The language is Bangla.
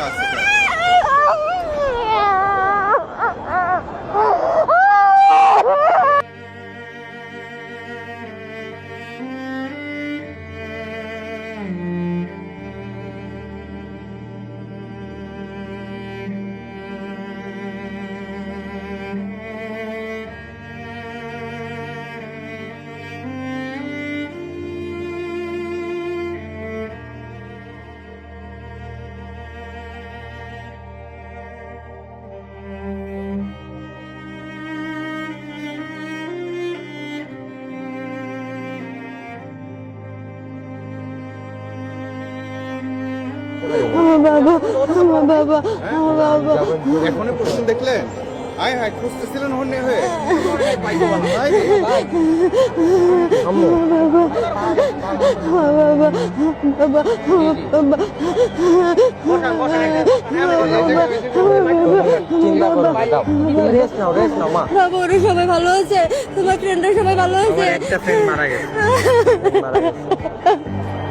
আছে আমার বাবা আমার বাবা আমার বাবা এখনই প্রশ্ন দেখলেন? আয় হায় খুঁজতেছিলেন হন্যে হয়ে। সবাই ভালো আছে তোমার ফ্রেন্ডরা সবাই ভালো আছে? একটা ফ্রেন্ড মারা গেছে।